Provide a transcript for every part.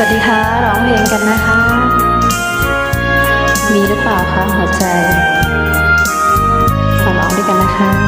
สวัสดีค่ะ ร้องเพลงกันนะคะ มีหรือเปล่าคะหัวใจ ขอร้องด้วยกันนะคะ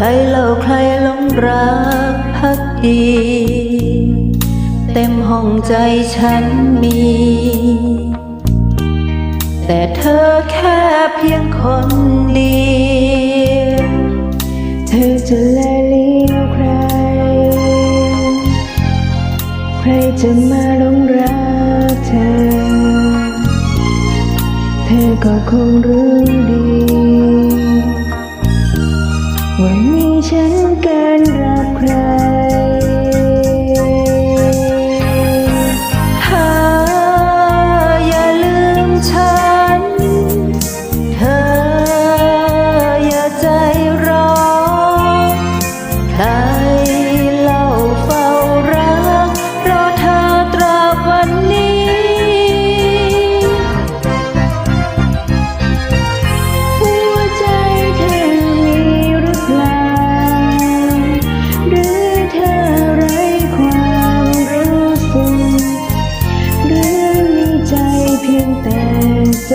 ใครเล่าใครหลงรักพักดี เต็มห้องใจฉันมี แต่เธอแค่เพียงคนเดียวเธอจะแลลี้วใคร ใครจะมาหลงรักเธอ เธอก็คงรู้ดี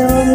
Oh.